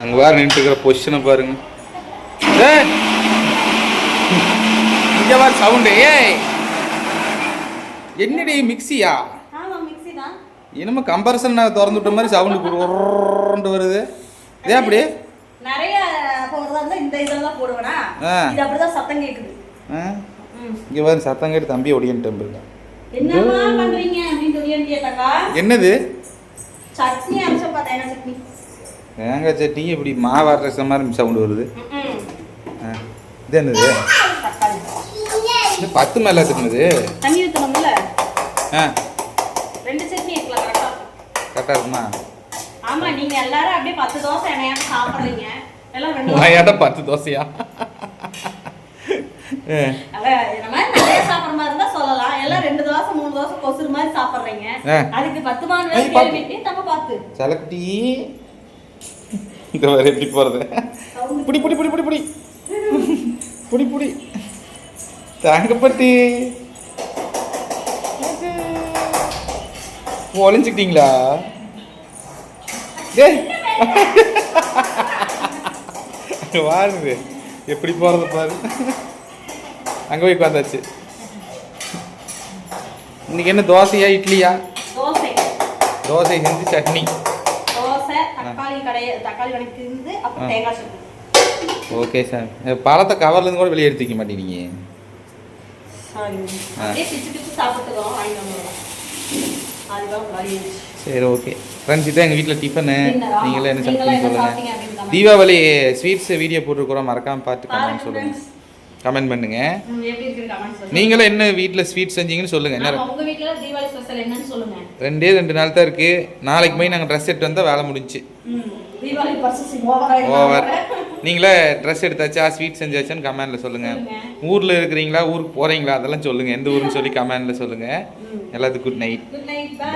அங்கே வேறு நின்றுட்டு இருக்கிற பொசிஷனை பாருங்க. இங்கே வேறு சவுண்டு ஏய்! என்னடி தான். என்னமோ கம்பரசன் நான் திறந்து விட்ட மாதிரி சவுண்டு உருண்டு வருது. இதே அப்படி நிறைய இந்த இதெல்லாம் போடுவேனா? ஆ. இது அப்படிதான் சத்தம் கேக்குது. ம். இங்கே வேறு சத்தம் கேட்டு தம்பி ஒடியன்ட்டு இருக்கேன் என்னது? சட்னி அரைச்ச பார்த்தா என்ன சட்னி? தேங்காய் சட்னி இப்படி மாவு அரைச்ச மாதிரி சவுண்டு வருது. இது என்னது? இது பத்து மேலே தின்னது தண்ணி ஊற்றணும்ல ஆ. ரெண்டு சட்னி கரெக்டாக இருக்குமா? ஆமா நீங்க எல்லாரும் அப்படியே பத்து தோசை எண்ணெயாட்ட சாப்பிடுறீங்க. எல்லாம் ரெண்டு பத்து தோசையா? ஆ. அதான் இந்த மாதிரி நிறைய சாப்பிடுற மாதிரி இருந்தா சொல்லலாம். எல்லாம் ரெண்டு தோசை மூணு தோசை கொசுறு மாதிரி சாப்பிடுறீங்க. அதுக்கு பத்து பாத்து. கேள்வி தங்க பார்த்து சலக்குட்டி இந்த வேறு எப்படி போகிறது புடி புடி புடி புடி புடி. புடி புடி. தாங்கப்பட்டி. ஒளிஞ்சுக்கிட்டீங்களா? அங்க பாருங்க எப்படி போகிறது பாரு. அங்கே போய் உட்காந்தாச்சு இன்னைக்கு என்ன தோசையா இட்லியா? தோசை. தோசை செஞ்சு சட்னி. தக்காளி கடைய தக்காளி கடைக்கு இருந்து அப்புறம். தேங்காய் சட்னி. Okay sir. பழத்தை கவர்லேருந்து கூட வெளியே எடுத்துக்க மாட்டேங்கிறீங்க சாரி ஓகே. ஃப்ரெண்ட்ஸ் இதான் எங்கள் வீட்டில் டிஃபனு? நீங்களே என்ன சொல்லுங்கள் தீபாவளி ஸ்வீட்ஸ் வீடியோ போட்டிருக்கிறோம். மறக்காம பார்த்து பாருங்க கமெண்ட் சொல்லுங்கள். கமெண்ட் பண்ணுங்க. சொல்லுங்க. நீங்களும் என்ன வீட்டில் ஸ்வீட் செஞ்சீங்கன்னு சொல்லுங்கள் என்ன சொல்லுங்க. ரெண்டே ரெண்டு நாள் தான் இருக்குது நாளைக்கு போய் நாங்கள் ட்ரெஸ் எடுத்து வந்தால் வேலை முடிஞ்சுச்சு ம், தீபாவளி பர்சேசிங் ஓவர் நீங்களே ட்ரெஸ் எடுத்தாச்சா ஸ்வீட் செஞ்சாச்சான்னு கமெண்டில் சொல்லுங்கள் சொல்லுங்க. ஊரில் இருக்கிறீங்களா ஊருக்கு போகிறீங்களா அதெல்லாம் சொல்லுங்கள் எந்த ஊருன்னு சொல்லி கமெண்டில் சொல்லுங்கள். எல்லாத்துக்கும் good night good night bye